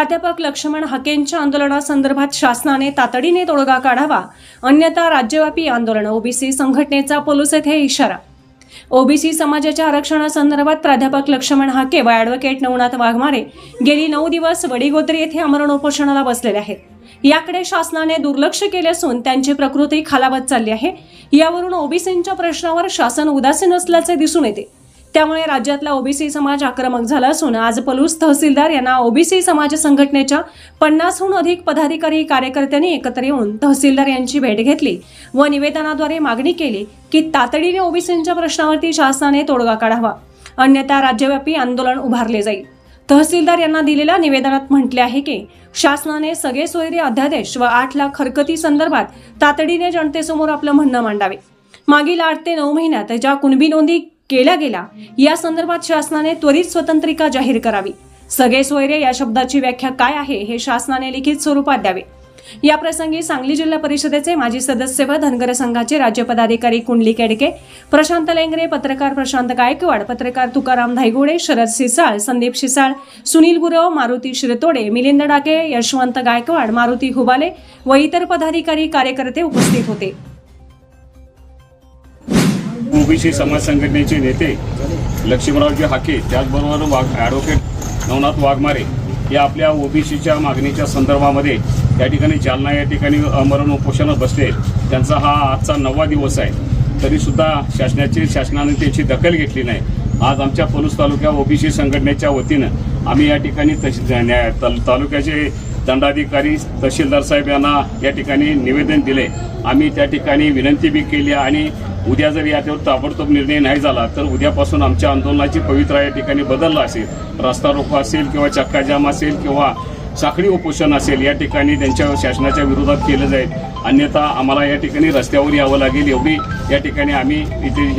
प्राध्यापक लक्ष्मण हाकेंच्या आंदोलनासंदर्भात शासनाने तातडीने तोडगा काढावा अन्यथा राज्यव्यापी आंदोलन ओबीसी संघटनेचा पोलीस येथे इशारा. ओबीसी समाजाच्या आरक्षणासंदर्भात प्राध्यापक लक्ष्मण हाके व ॲडव्होकेट नवनाथ वाघमारे गेली नऊ दिवस वडीगोत्री येथे आमरण उपोषणाला बसलेले आहेत. याकडे शासनाने दुर्लक्ष केले असून त्यांची प्रकृती खालावत चालली आहे. यावरून ओबीसींच्या प्रश्नावर शासन उदासीन असल्याचे दिसून येते. त्यामुळे राज्यातला ओबीसी समाज आक्रमक झाला असून आज पलूस तहसीलदार यांना ओबीसी समाज संघटनेच्या पन्नासहून अधिक पदाधिकारी कार्यकर्त्यांनी एकत्र येऊन तहसीलदार यांची भेट घेतली व निवेदनाद्वारे मागणी केली की तातडीने ओबीसींच्या प्रश्नावरती शासनाने तोडगा काढावा. अन्यथा राज्यव्यापी आंदोलन उभारले जाईल. तहसीलदार यांना दिलेल्या निवेदनात म्हटले आहे की शासनाने सगळे सोयरे अध्यादेश व आठ लाख हरकती संदर्भात तातडीने जनतेसमोर आपलं म्हणणं मांडावे. मागील आठ ते नऊ महिन्यात ज्या कुणबी नोंदी केला गेला या संदर्भात शासनाने त्वरित स्वतंत्रिका जाहीर करावी. सगळे सोयरे या शब्दाची व्याख्या काय आहे हे शासनाने लिखित स्वरूपात द्यावे. या प्रसंगी सांगली जिल्हा परिषदेचे माजी सदस्य व धनगर संघाचे राज्य पदाधिकारी कुंडली केडके प्रशांत लेंगरे पत्रकार प्रशांत गायकवाड पत्रकार तुकाराम धायगुडे शरद सिसाळ संदीप शिसाळ सुनील गुरव मारुती शिरतोडे मिलिंद डाके यशवंत गायकवाड मारुती हुबाले व इतर पदाधिकारी कार्यकर्ते उपस्थित होते. ओबीसी समाज संघटनेचे नेते लक्ष्मणरावजी हाके त्याचबरोबर वाघ ॲडव्होकेट नवनाथ वाघमारे या आपल्या ओबीसीच्या मागणीच्या संदर्भामध्ये या ठिकाणी जालना या ठिकाणी अमरण उपोषणात बसले. त्यांचा हा आजचा नववा दिवस आहे. तरीसुद्धा शासनाची शासनाने त्याची दखल घेतली नाही. आज आमच्या पलूस तालुक्या ओबीसी संघटनेच्या वतीनं आम्ही या ठिकाणी तशी तालुक्याचे दंडाधिकारी तहसीलदार साहेब यांना या ठिकाणी निवेदन दिले. आम्ही त्या ठिकाणी विनंती बी केली आणि उद्या जर याच्यावर ताबडतोब निर्णय नाही झाला तर उद्यापासून आमच्या आंदोलनाची पवित्रा या ठिकाणी बदलला असेल. रस्ता रोको असेल किंवा चक्काजाम असेल किंवा साखळी उपोषण असेल या ठिकाणी त्यांच्या शासनाच्या विरोधात केलं जाईल. अन्यथा आम्हाला या ठिकाणी रस्त्यावर यावं लागेल एवढी या ठिकाणी आम्ही इथे